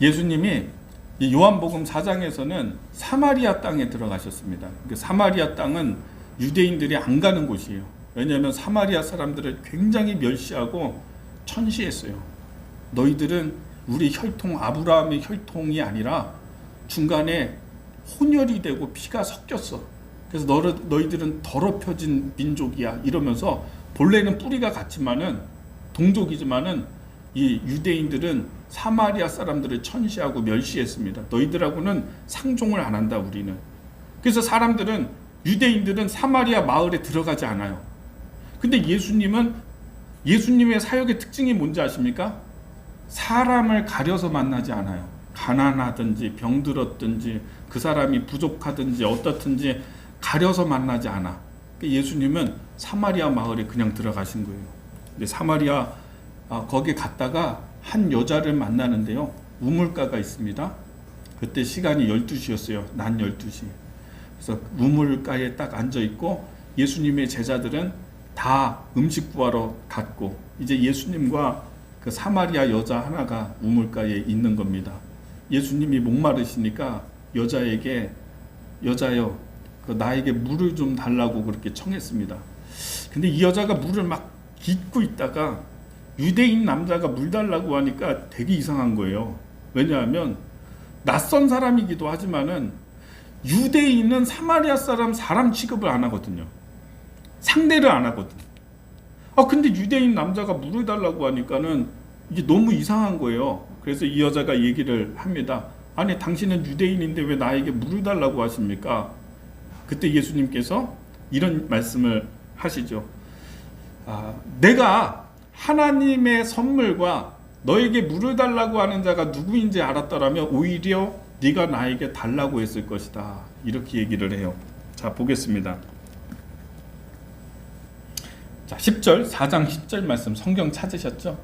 예수님이 이 요한복음 4장에서는 사마리아 땅에 들어가셨습니다. 그 사마리아 땅은 유대인들이 안 가는 곳이에요. 왜냐하면 사마리아 사람들을 굉장히 멸시하고 천시했어요. 너희들은 우리 혈통 아브라함의 혈통이 아니라 중간에 혼혈이 되고 피가 섞였어. 그래서 너를, 너희들은 더럽혀진 민족이야. 이러면서 본래는 뿌리가 같지만은 동족이지만은 이 유대인들은 사마리아 사람들을 천시하고 멸시했습니다. 너희들하고는 상종을 안 한다 우리는. 그래서 사람들은 유대인들은 사마리아 마을에 들어가지 않아요. 근데 예수님은 예수님의 사역의 특징이 뭔지 아십니까? 사람을 가려서 만나지 않아요. 가난하든지 병들었든지 그 사람이 부족하든지 어떻든지 가려서 만나지 않아. 예수님은 사마리아 마을에 그냥 들어가신 거예요. 근데 사마리아 아, 거기 갔다가 한 여자를 만나는데요. 우물가가 있습니다. 그때 시간이 12시였어요. 낮 12시. 그래서 우물가에 딱 앉아 있고 예수님의 제자들은 다 음식 구하러 갔고 이제 예수님과 그 사마리아 여자 하나가 우물가에 있는 겁니다. 예수님이 목마르시니까 여자에게 여자여 그 나에게 물을 좀 달라고 그렇게 청했습니다. 근데 이 여자가 물을 막 깃고 있다가 유대인 남자가 물 달라고 하니까 되게 이상한 거예요. 왜냐하면 낯선 사람이기도 하지만은 유대인은 사마리아 사람 사람 취급을 안 하거든요. 상대를 안 하거든. 아 근데 유대인 남자가 물을 달라고 하니까는 이게 너무 이상한 거예요. 그래서 이 여자가 얘기를 합니다. 아니 당신은 유대인인데 왜 나에게 물을 달라고 하십니까? 그때 예수님께서 이런 말씀을 하시죠. 아, 내가 하나님의 선물과 너에게 물을 달라고 하는 자가 누구인지 알았더라면 오히려 네가 나에게 달라고 했을 것이다. 이렇게 얘기를 해요. 자, 보겠습니다. 자, 10절, 4장 10절 말씀 성경 찾으셨죠?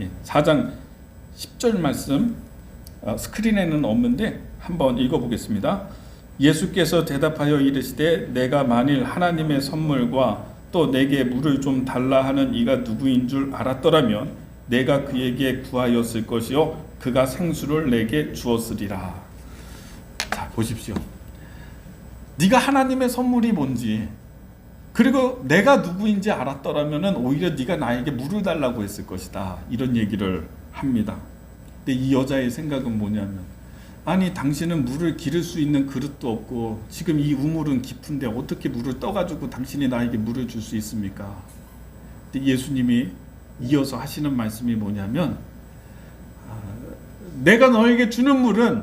예, 4장 10절 말씀 어, 스크린에는 없는데 한번 읽어보겠습니다. 예수께서 대답하여 이르시되 내가 만일 하나님의 선물과 또 내게 물을 좀 달라 하는 이가 누구인 줄 알았더라면 내가 그에게 구하였을 것이요 그가 생수를 내게 주었으리라. 자 보십시오. 네가 하나님의 선물이 뭔지 그리고 내가 누구인지 알았더라면은 오히려 네가 나에게 물을 달라고 했을 것이다. 이런 얘기를 합니다. 근데 이 여자의 생각은 뭐냐면 아니 당신은 물을 기를 수 있는 그릇도 없고 지금 이 우물은 깊은데 어떻게 물을 떠가지고 당신이 나에게 물을 줄 수 있습니까? 근데 예수님이 이어서 하시는 말씀이 뭐냐면 아, 내가 너에게 주는 물은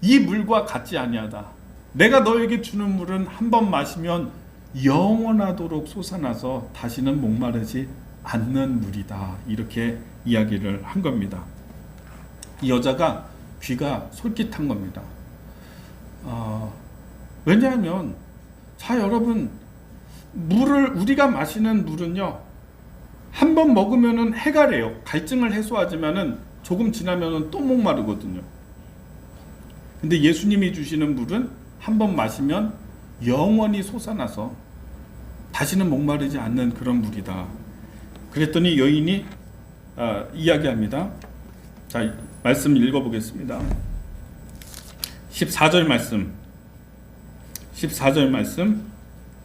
이 물과 같지 아니하다. 내가 너에게 주는 물은 한 번 마시면 영원하도록 솟아나서 다시는 목마르지 않는 물이다. 이렇게 이야기를 한 겁니다. 이 여자가 귀가 솔깃한 겁니다. 어, 왜냐하면 자 여러분 물을 우리가 마시는 물은요 한 번 먹으면은 해가래요 갈증을 해소하지만은 조금 지나면은 또 목마르거든요. 근데 예수님이 주시는 물은 한 번 마시면 영원히 솟아나서 다시는 목마르지 않는 그런 물이다. 그랬더니 여인이 아, 이야기합니다. 자, 말씀 읽어보겠습니다. 14절 말씀. 14절 말씀.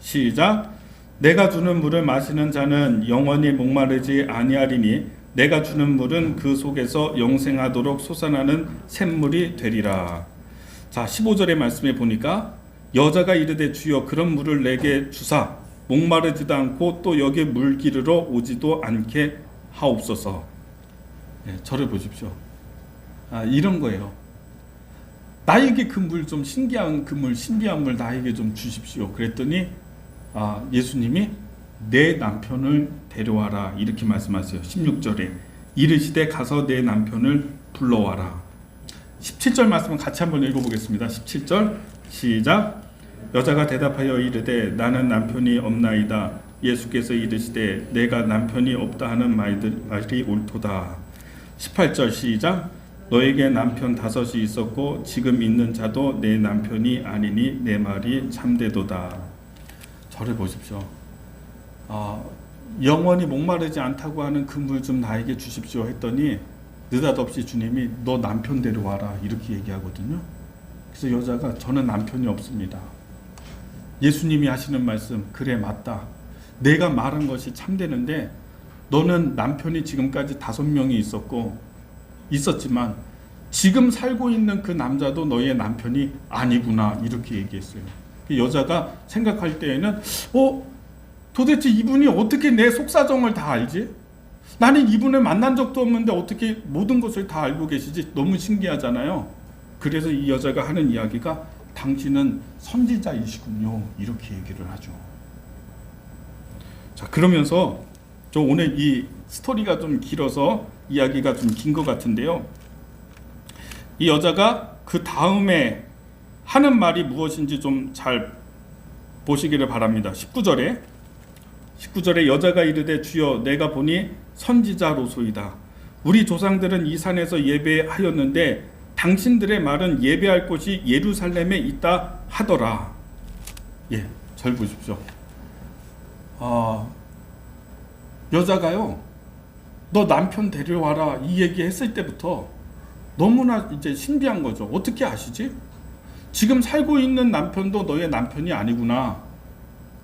시작. 내가 주는 물을 마시는 자는 영원히 목마르지 아니하리니 내가 주는 물은 그 속에서 영생하도록 솟아나는 샘물이 되리라. 자, 15절의 말씀에 보니까 여자가 이르되 주여 그런 물을 내게 주사 목마르지도 않고 또 여기 물 기르러 오지도 않게 하옵소서. 예, 저를 보십시오. 아, 이런 거예요. 나에게 그 물 좀 신기한 그 물, 신비한 물 나에게 좀 주십시오. 그랬더니 아, 예수님이 내 남편을 데려와라 이렇게 말씀하세요. 16절에 이르시되 가서 내 남편을 불러와라. 17절 말씀은 같이 한번 읽어보겠습니다. 17절 시작. 여자가 대답하여 이르되 나는 남편이 없나이다. 예수께서 이르시되 내가 남편이 없다 하는 말이 옳도다. 18절 시작. 너에게 남편 다섯이 있었고 지금 있는 자도 내 남편이 아니니 내 말이 참되도다. 저를 보십시오. 아, 영원히 목마르지 않다고 하는 그 물 좀 나에게 주십시오 했더니 느닷없이 주님이 너 남편 데려와라 이렇게 얘기하거든요. 그래서 여자가 저는 남편이 없습니다. 예수님이 하시는 말씀 그래 맞다. 내가 말한 것이 참되는데 너는 남편이 지금까지 다섯 명이 있었고 있었지만 지금 살고 있는 그 남자도 너의 남편이 아니구나 이렇게 얘기했어요. 그 여자가 생각할 때에는 어 도대체 이분이 어떻게 내 속사정을 다 알지? 나는 이분을 만난 적도 없는데 어떻게 모든 것을 다 알고 계시지? 너무 신기하잖아요. 그래서 이 여자가 하는 이야기가 당신은 선지자이시군요. 이렇게 얘기를 하죠. 자, 그러면서 저 오늘 이 스토리가 좀 길어서 이야기가 좀 긴 것 같은데요. 이 여자가 그 다음에 하는 말이 무엇인지 좀 잘 보시기를 바랍니다. 19절에 19절에 여자가 이르되 주여 내가 보니 선지자로소이다. 우리 조상들은 이 산에서 예배하였는데 당신들의 말은 예배할 곳이 예루살렘에 있다 하더라. 예, 잘 보십시오. 아, 여자가요, 너 남편 데려와라 이 얘기 했을 때부터 너무나 이제 신비한 거죠. 어떻게 아시지? 지금 살고 있는 남편도 너의 남편이 아니구나.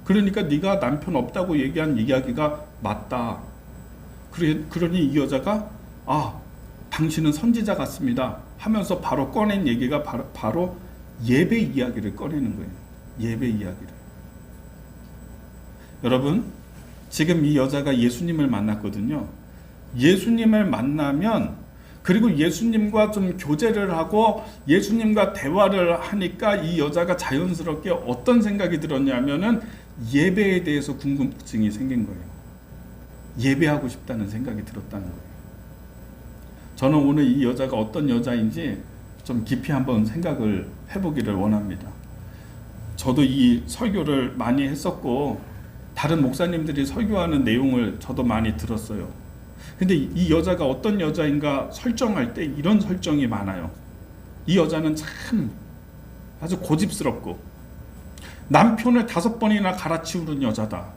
그러니까 네가 남편 없다고 얘기한 이야기가 맞다. 그래, 그러니 이 여자가 아 당신은 선지자 같습니다 하면서 바로 꺼낸 얘기가 바로, 바로 예배 이야기를 꺼내는 거예요. 예배 이야기를. 여러분 지금 이 여자가 예수님을 만났거든요. 예수님을 만나면 그리고 예수님과 좀 교제를 하고 예수님과 대화를 하니까 이 여자가 자연스럽게 어떤 생각이 들었냐면은 예배에 대해서 궁금증이 생긴 거예요. 예배하고 싶다는 생각이 들었다는 거예요. 저는 오늘 이 여자가 어떤 여자인지 좀 깊이 한번 생각을 해보기를 원합니다. 저도 이 설교를 많이 했었고 다른 목사님들이 설교하는 내용을 저도 많이 들었어요. 근데 이 여자가 어떤 여자인가 설정할 때 이런 설정이 많아요. 이 여자는 참 아주 고집스럽고 남편을 다섯 번이나 갈아치우는 여자다.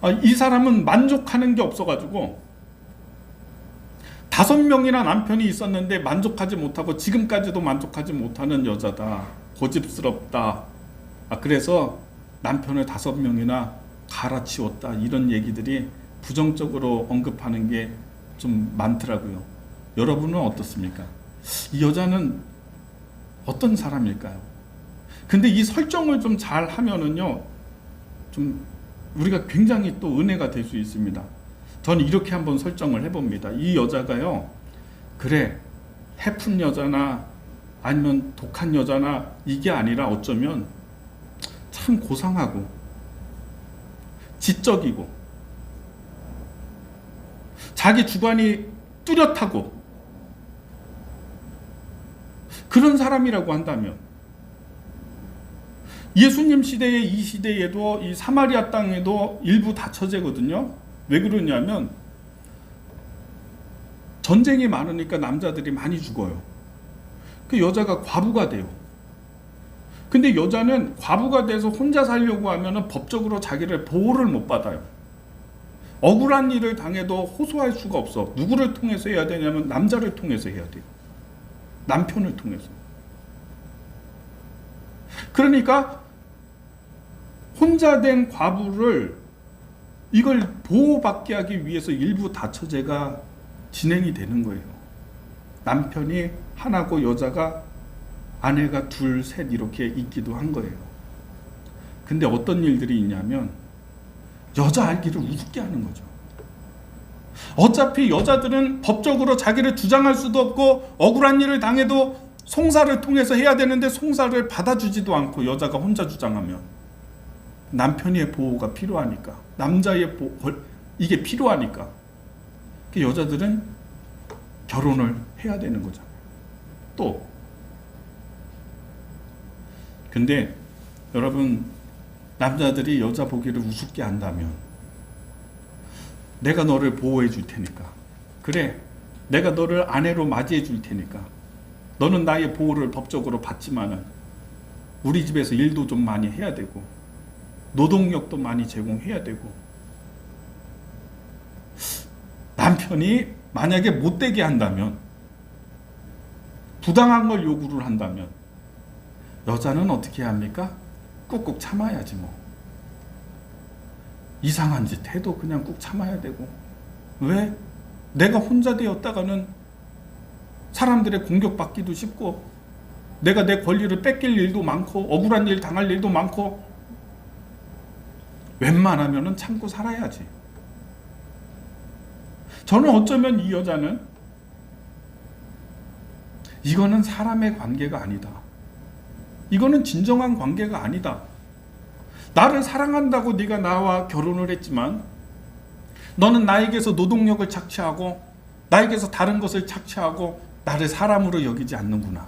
아, 이 사람은 만족하는 게 없어가지고 다섯 명이나 남편이 있었는데 만족하지 못하고 지금까지도 만족하지 못하는 여자다. 고집스럽다. 아, 그래서 남편을 다섯 명이나 갈아치웠다. 이런 얘기들이 부정적으로 언급하는 게 좀 많더라고요. 여러분은 어떻습니까? 이 여자는 어떤 사람일까요? 근데 이 설정을 좀 잘 하면은요, 좀 우리가 굉장히 또 은혜가 될 수 있습니다. 저는 이렇게 한번 설정을 해봅니다. 이 여자가요, 그래, 해픈 여자나 아니면 독한 여자나 이게 아니라 어쩌면 참 고상하고 지적이고 자기 주관이 뚜렷하고 그런 사람이라고 한다면 예수님 시대의 이 시대에도 이 사마리아 땅에도 일부 다 처제거든요. 왜 그러냐면 전쟁이 많으니까 남자들이 많이 죽어요. 그 여자가 과부가 돼요. 근데 여자는 과부가 돼서 혼자 살려고 하면은 법적으로 자기를 보호를 못 받아요. 억울한 일을 당해도 호소할 수가 없어. 누구를 통해서 해야 되냐면 남자를 통해서 해야 돼요. 남편을 통해서. 그러니까 혼자 된 과부를 이걸 보호받게 하기 위해서 일부 다처제가 진행이 되는 거예요. 남편이 하나고 여자가 아내가 둘, 셋 이렇게 있기도 한 거예요. 근데 어떤 일들이 있냐면 여자 알기를 우습게 하는 거죠. 어차피 여자들은 법적으로 자기를 주장할 수도 없고 억울한 일을 당해도 송사를 통해서 해야 되는데 송사를 받아주지도 않고 여자가 혼자 주장하면 남편의 보호가 필요하니까 남자의 보호 이게 필요하니까 그 여자들은 결혼을 해야 되는 거잖아요. 또 근데 여러분 남자들이 여자 보기를 우습게 한다면 내가 너를 보호해 줄 테니까 그래 내가 너를 아내로 맞이해 줄 테니까 너는 나의 보호를 법적으로 받지만은 우리 집에서 일도 좀 많이 해야 되고 노동력도 많이 제공해야 되고 남편이 만약에 못되게 한다면 부당한 걸 요구를 한다면 여자는 어떻게 합니까? 꾹꾹 참아야지 뭐. 이상한 짓 해도 그냥 꾹 참아야 되고. 왜? 내가 혼자 되었다가는 사람들의 공격받기도 쉽고 내가 내 권리를 뺏길 일도 많고 억울한 일 당할 일도 많고 웬만하면은 참고 살아야지. 저는 어쩌면 이 여자는 이거는 사람의 관계가 아니다. 이거는 진정한 관계가 아니다. 나를 사랑한다고 네가 나와 결혼을 했지만 너는 나에게서 노동력을 착취하고 나에게서 다른 것을 착취하고 나를 사람으로 여기지 않는구나.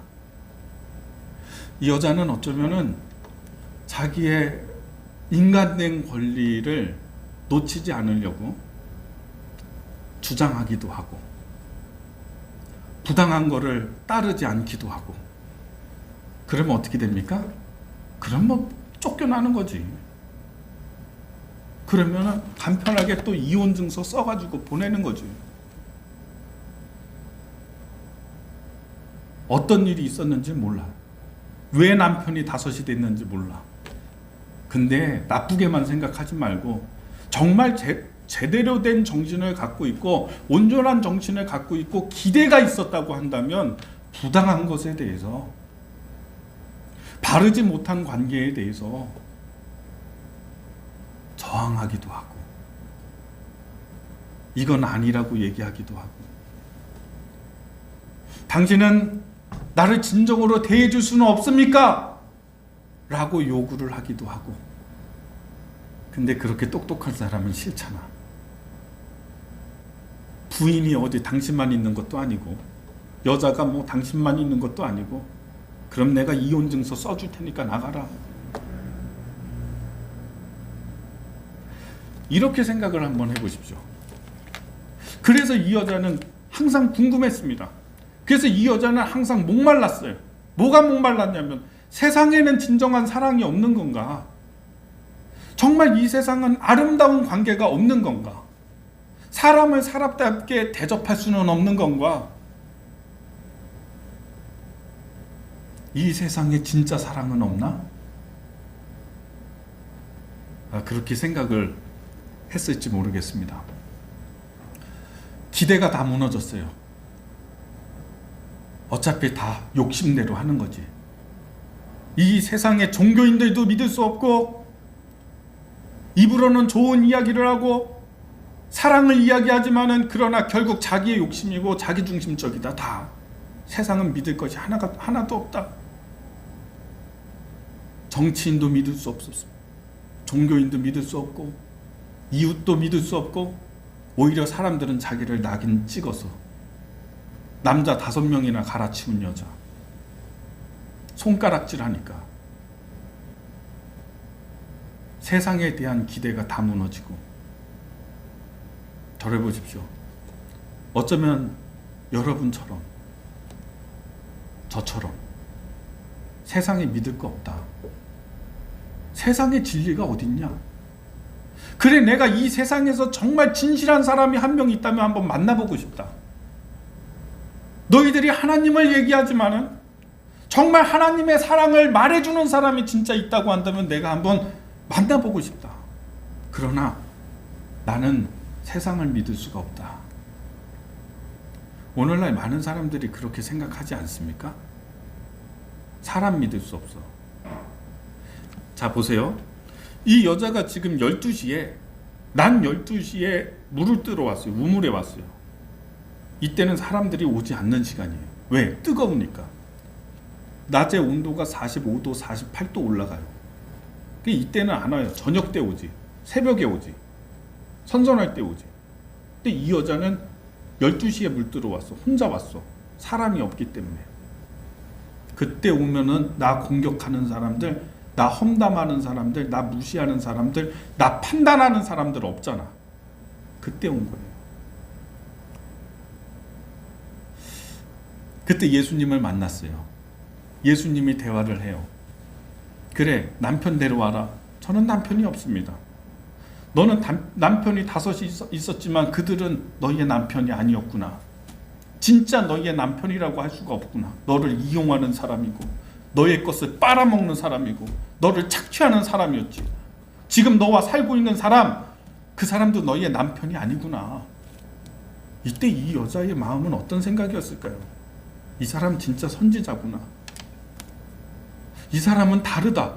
이 여자는 어쩌면은 자기의 인간된 권리를 놓치지 않으려고 주장하기도 하고 부당한 거를 따르지 않기도 하고 그러면 어떻게 됩니까? 그럼 뭐 쫓겨나는 거지. 그러면 간편하게 또 이혼 증서 써가지고 보내는 거지. 어떤 일이 있었는지 몰라. 왜 남편이 다섯이 됐는지 몰라. 근데 나쁘게만 생각하지 말고 정말 제, 제대로 된 정신을 갖고 있고 온전한 정신을 갖고 있고 기대가 있었다고 한다면 부당한 것에 대해서 바르지 못한 관계에 대해서 저항하기도 하고 이건 아니라고 얘기하기도 하고 당신은 나를 진정으로 대해 줄 수는 없습니까? 라고 요구를 하기도 하고 근데 그렇게 똑똑한 사람은 싫잖아 부인이 어디 당신만 있는 것도 아니고 여자가 뭐 당신만 있는 것도 아니고 그럼 내가 이혼 증서 써줄 테니까 나가라. 이렇게 생각을 한번 해보십시오. 그래서 이 여자는 항상 궁금했습니다. 그래서 이 여자는 항상 목말랐어요. 뭐가 목말랐냐면 세상에는 진정한 사랑이 없는 건가? 정말 이 세상은 아름다운 관계가 없는 건가? 사람을 사람답게 대접할 수는 없는 건가? 이 세상에 진짜 사랑은 없나? 아, 그렇게 생각을 했을지 모르겠습니다. 기대가 다 무너졌어요. 어차피 다 욕심대로 하는 거지. 이 세상에 종교인들도 믿을 수 없고, 입으로는 좋은 이야기를 하고, 사랑을 이야기하지만은 그러나 결국 자기의 욕심이고 자기 중심적이다. 다 세상은 믿을 것이 하나가 하나도 없다. 정치인도 믿을 수 없었어. 종교인도 믿을 수 없고 이웃도 믿을 수 없고 오히려 사람들은 자기를 낙인 찍어서 남자 다섯 명이나 갈아치운 여자 손가락질 하니까 세상에 대한 기대가 다 무너지고 저를 보십시오. 어쩌면 여러분처럼 저처럼 세상에 믿을 거 없다. 세상에 진리가 어딨냐? 그래 내가 이 세상에서 정말 진실한 사람이 한 명 있다면 한번 만나보고 싶다. 너희들이 하나님을 얘기하지만은 정말 하나님의 사랑을 말해주는 사람이 진짜 있다고 한다면 내가 한번 만나보고 싶다. 그러나 나는 세상을 믿을 수가 없다. 오늘날 많은 사람들이 그렇게 생각하지 않습니까? 사람 믿을 수 없어. 자, 보세요. 이 여자가 지금 12시에, 난 12시에 물을 뜨러 왔어요. 우물에 왔어요. 이때는 사람들이 오지 않는 시간이에요. 왜? 뜨거우니까. 낮에 온도가 45도, 48도 올라가요. 이때는 안 와요. 저녁 때 오지. 새벽에 오지. 선선할 때 오지. 근데 이 여자는 12시에 물 들어왔어. 혼자 왔어. 사람이 없기 때문에. 그때 오면은 나 공격하는 사람들, 나 험담하는 사람들, 나 무시하는 사람들, 나 판단하는 사람들 없잖아. 그때 온 거예요. 그때 예수님을 만났어요. 예수님이 대화를 해요. 그래, 남편 데려와라. 저는 남편이 없습니다. 너는 남, 남편이 다섯이 있- 있었지만 그들은 너희의 남편이 아니었구나. 진짜 너희의 남편이라고 할 수가 없구나. 너를 이용하는 사람이고, 너의 것을 빨아먹는 사람이고, 너를 착취하는 사람이었지. 지금 너와 살고 있는 사람, 그 사람도 너희의 남편이 아니구나. 이때 이 여자의 마음은 어떤 생각이었을까요? 이 사람 진짜 선지자구나. 이 사람은 다르다.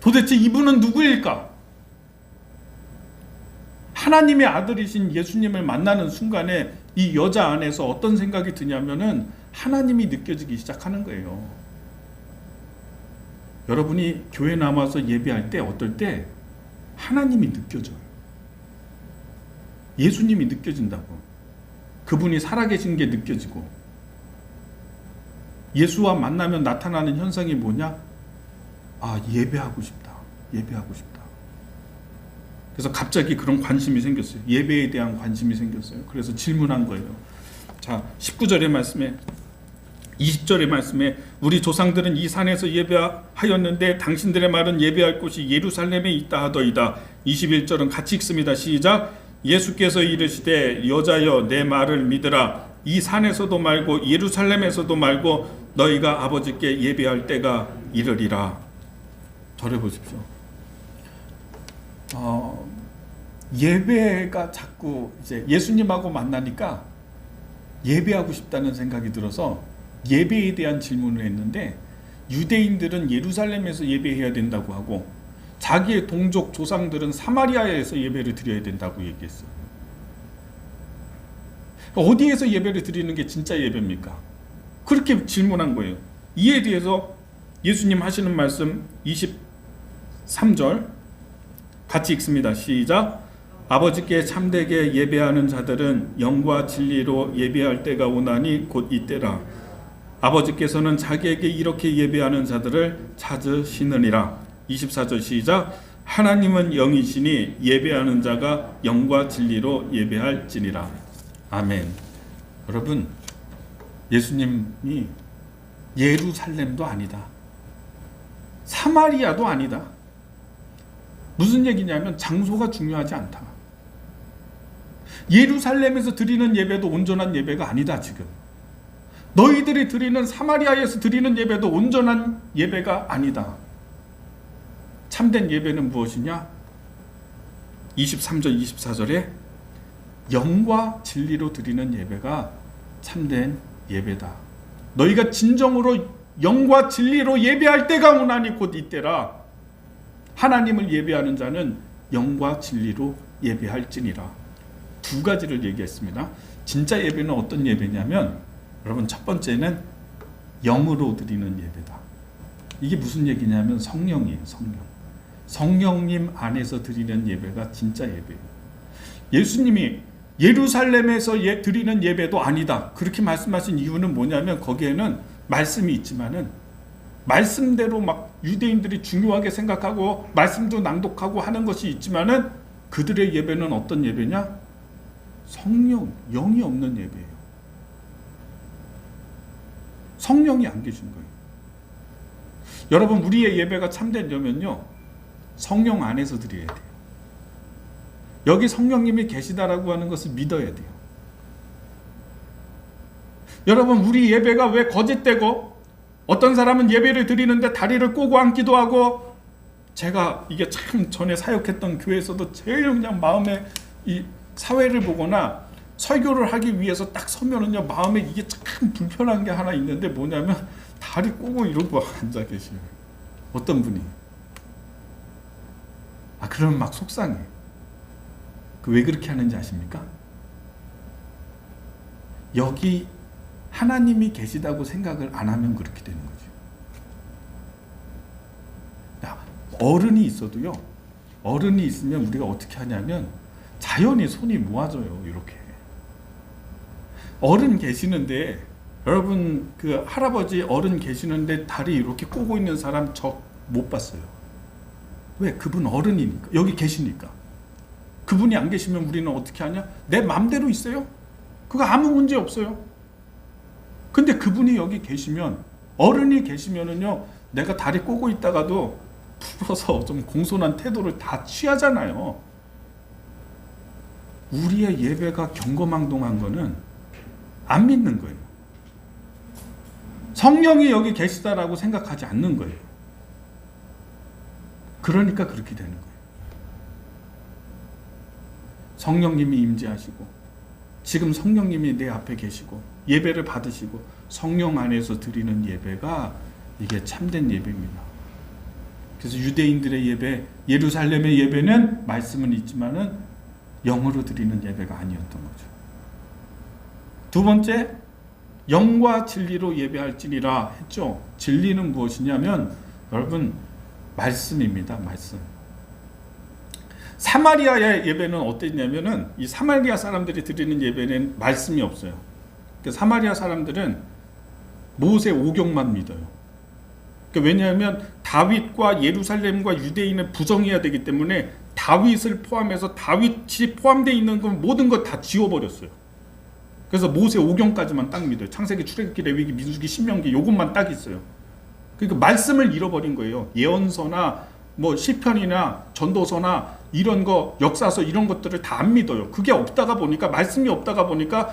도대체 이분은 누구일까? 하나님의 아들이신 예수님을 만나는 순간에 이 여자 안에서 어떤 생각이 드냐면은 하나님이 느껴지기 시작하는 거예요. 여러분이 교회 남아서 예배할 때 어떨 때 하나님이 느껴져요. 예수님이 느껴진다고. 그분이 살아계신 게 느껴지고. 예수와 만나면 나타나는 현상이 뭐냐? 아, 예배하고 싶다. 예배하고 싶다. 그래서 갑자기 그런 관심이 생겼어요. 예배에 대한 관심이 생겼어요. 그래서 질문한 거예요. 자, 19절의 말씀에 20절의 말씀에 우리 조상들은 이 산에서 예배하였는데 당신들의 말은 예배할 곳이 예루살렘에 있다 하더이다. 21절은 같이 읽습니다. 시작. 예수께서 이르시되 여자여 내 말을 믿으라. 이 산에서도 말고 예루살렘에서도 말고 너희가 아버지께 예배할 때가 이르리라. 저를 보십시오. 어, 예배가 자꾸 이제 예수님하고 만나니까 예배하고 싶다는 생각이 들어서 예배에 대한 질문을 했는데 유대인들은 예루살렘에서 예배해야 된다고 하고 자기의 동족 조상들은 사마리아에서 예배를 드려야 된다고 얘기했어요. 어디에서 예배를 드리는 게 진짜 예배입니까? 그렇게 질문한 거예요. 이에 대해서 예수님 하시는 말씀 23절 같이 읽습니다. 시작. 아버지께 참되게 예배하는 자들은 영과 진리로 예배할 때가 오나니 곧 이때라. 아버지께서는 자기에게 이렇게 예배하는 자들을 찾으시느니라. 24절 시작. 하나님은 영이시니 예배하는 자가 영과 진리로 예배할지니라. 아멘. 여러분, 예수님이 예루살렘도 아니다. 사마리아도 아니다. 무슨 얘기냐면 장소가 중요하지 않다. 예루살렘에서 드리는 예배도 온전한 예배가 아니다, 지금. 너희들이 드리는 사마리아에서 드리는 예배도 온전한 예배가 아니다. 참된 예배는 무엇이냐? 23절, 24절에 영과 진리로 드리는 예배가 참된 예배다. 너희가 진정으로 영과 진리로 예배할 때가 오나니 곧 이때라. 하나님을 예배하는 자는 영과 진리로 예배할지니라. 두 가지를 얘기했습니다. 진짜 예배는 어떤 예배냐면 여러분 첫 번째는 영으로 드리는 예배다. 이게 무슨 얘기냐면 성령이에요, 성령. 성령님 안에서 드리는 예배가 진짜 예배예요. 예수님이 예루살렘에서 예, 드리는 예배도 아니다. 그렇게 말씀하신 이유는 뭐냐면 거기에는 말씀이 있지만은 말씀대로 막 유대인들이 중요하게 생각하고 말씀도 낭독하고 하는 것이 있지만은 그들의 예배는 어떤 예배냐? 성령, 영이 없는 예배예요. 성령이 안 계신 거예요. 여러분 우리의 예배가 참되려면요. 성령 안에서 드려야 돼요. 여기 성령님이 계시다라고 하는 것을 믿어야 돼요. 여러분 우리 예배가 왜 거짓되고 어떤 사람은 예배를 드리는데 다리를 꼬고 앉기도 하고 제가 이게 참 전에 사역했던 교회에서도 제일 그냥 마음에 이 사회를 보거나 설교를 하기 위해서 딱 서면은요 마음에 이게 참 불편한 게 하나 있는데 뭐냐면 다리 꼬고 이러고 앉아 계시요. 어떤 분이? 아 그러면 막 속상해. 그 왜 그렇게 하는지 아십니까? 여기 하나님이 계시다고 생각을 안 하면 그렇게 되는 거죠. 야, 어른이 있어도요. 어른이 있으면 우리가 어떻게 하냐면 자연히 손이 모아져요. 이렇게. 어른 계시는데 여러분 그 할아버지 어른 계시는데 다리 이렇게 꼬고 있는 사람 저 못 봤어요. 왜? 그분 어른이니까. 여기 계시니까. 그분이 안 계시면 우리는 어떻게 하냐? 내 맘대로 있어요. 그거 아무 문제 없어요. 근데 그분이 여기 계시면 어른이 계시면은요 내가 다리 꼬고 있다가도 풀어서 좀 공손한 태도를 다 취하잖아요. 우리의 예배가 경거망동한 거는 안 믿는 거예요. 성령이 여기 계시다라고 생각하지 않는 거예요. 그러니까 그렇게 되는 거예요. 성령님이 임재하시고 지금 성령님이 내 앞에 계시고 예배를 받으시고 성령 안에서 드리는 예배가 이게 참된 예배입니다. 그래서 유대인들의 예배, 예루살렘의 예배는 말씀은 있지만은 영으로 드리는 예배가 아니었던 거죠. 두 번째, 영과 진리로 예배할지니라 했죠. 진리는 무엇이냐면 여러분 말씀입니다. 말씀. 사마리아의 예배는 어땠냐면은 이 사마리아 사람들이 드리는 예배는 말씀이 없어요. 그러니까 사마리아 사람들은 모세 오경만 믿어요. 그러니까 왜냐하면 다윗과 예루살렘과 유대인을 부정해야 되기 때문에 다윗을 포함해서 다윗이 포함되어 있는 건 모든 것다 지워버렸어요. 그래서 모세 오경까지만 딱 믿어요. 창세기, 출애굽기, 레위기, 민수기, 신명기 요것만 딱 있어요. 그러니까 말씀을 잃어버린 거예요. 예언서나 뭐 시편이나 전도서나 이런 거 역사서 이런 것들을 다 안 믿어요. 그게 없다가 보니까 말씀이 없다가 보니까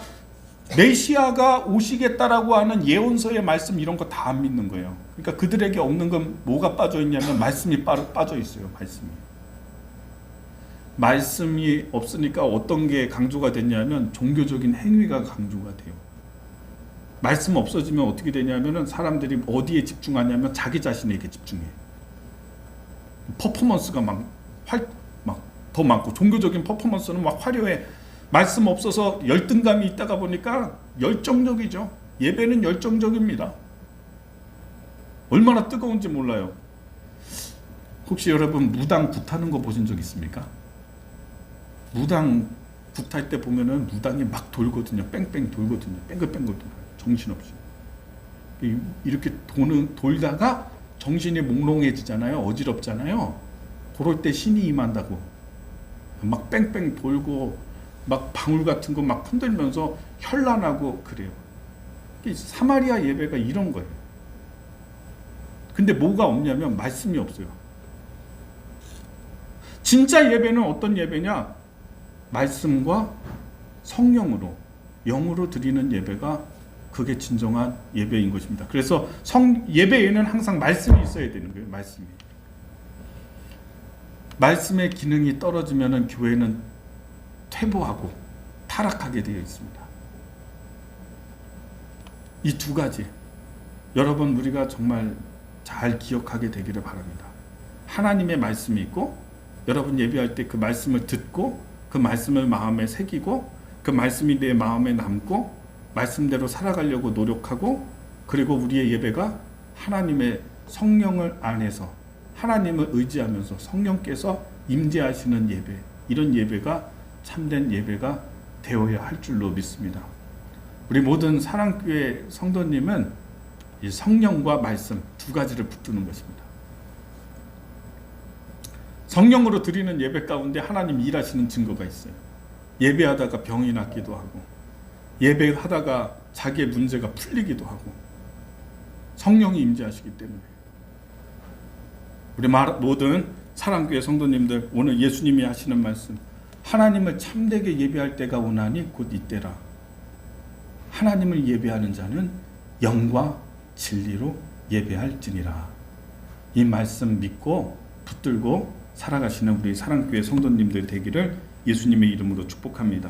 메시아가 오시겠다라고 하는 예언서의 말씀 이런 거 다 안 믿는 거예요. 그러니까 그들에게 없는 건 뭐가 빠져 있냐면 말씀이 빠- 빠져 있어요. 말씀이. 말씀이 없으니까 어떤 게 강조가 됐냐면 종교적인 행위가 강조가 돼요. 말씀 없어지면 어떻게 되냐면은 사람들이 어디에 집중하냐면 자기 자신에게 집중해. 퍼포먼스가 막활막더 많고 종교적인 퍼포먼스는 막 화려해. 말씀 없어서 열등감이 있다가 보니까 열정적이죠. 예배는 열정적입니다. 얼마나 뜨거운지 몰라요. 혹시 여러분 무당 굿하는 거 보신 적 있습니까? 무당 굿할 때 보면은 무당이 막 돌거든요. 뺑뺑 돌거든요. 뺑글뺑글 돌아요. 정신없이. 이- 이렇게 도는 돌다가 정신이 몽롱해지잖아요. 어지럽잖아요. 그럴 때 신이 임한다고. 막 뺑뺑 돌고 막 방울 같은 거 막 흔들면서 현란하고 그래요. 이 사마리아 예배가 이런 거예요. 근데 뭐가 없냐면 말씀이 없어요. 진짜 예배는 어떤 예배냐? 말씀과 성령으로 영으로 드리는 예배가 그게 진정한 예배인 것입니다. 그래서 성 예배에는 항상 말씀이 있어야 되는 거예요. 말씀이. 말씀의 기능이 떨어지면은 교회는 퇴보하고 타락하게 되어 있습니다. 이 두 가지 여러분 우리가 정말 잘 기억하게 되기를 바랍니다. 하나님의 말씀이 있고 여러분 예배할 때 그 말씀을 듣고 그 말씀을 마음에 새기고 그 말씀이 내 마음에 남고 말씀대로 살아가려고 노력하고 그리고 우리의 예배가 하나님의 성령을 안에서 하나님을 의지하면서 성령께서 임재하시는 예배 이런 예배가 참된 예배가 되어야 할 줄로 믿습니다. 우리 모든 사랑교회 성도님은 이 성령과 말씀 두 가지를 붙드는 것입니다. 성령으로 드리는 예배 가운데 하나님 일하시는 증거가 있어요. 예배하다가 병이 낫기도 하고, 예배하다가 자기의 문제가 풀리기도 하고, 성령이 임재하시기 때문에. 우리 말- 모든 사랑교회 성도님들 오늘 예수님이 하시는 말씀, 하나님을 참되게 예배할 때가 오나니 곧 이때라. 하나님을 예배하는 자는 영과 진리로 예배할지니라. 이 말씀 믿고 붙들고 살아가시는 우리 사랑교회 성도님들 되기를 예수님의 이름으로 축복합니다.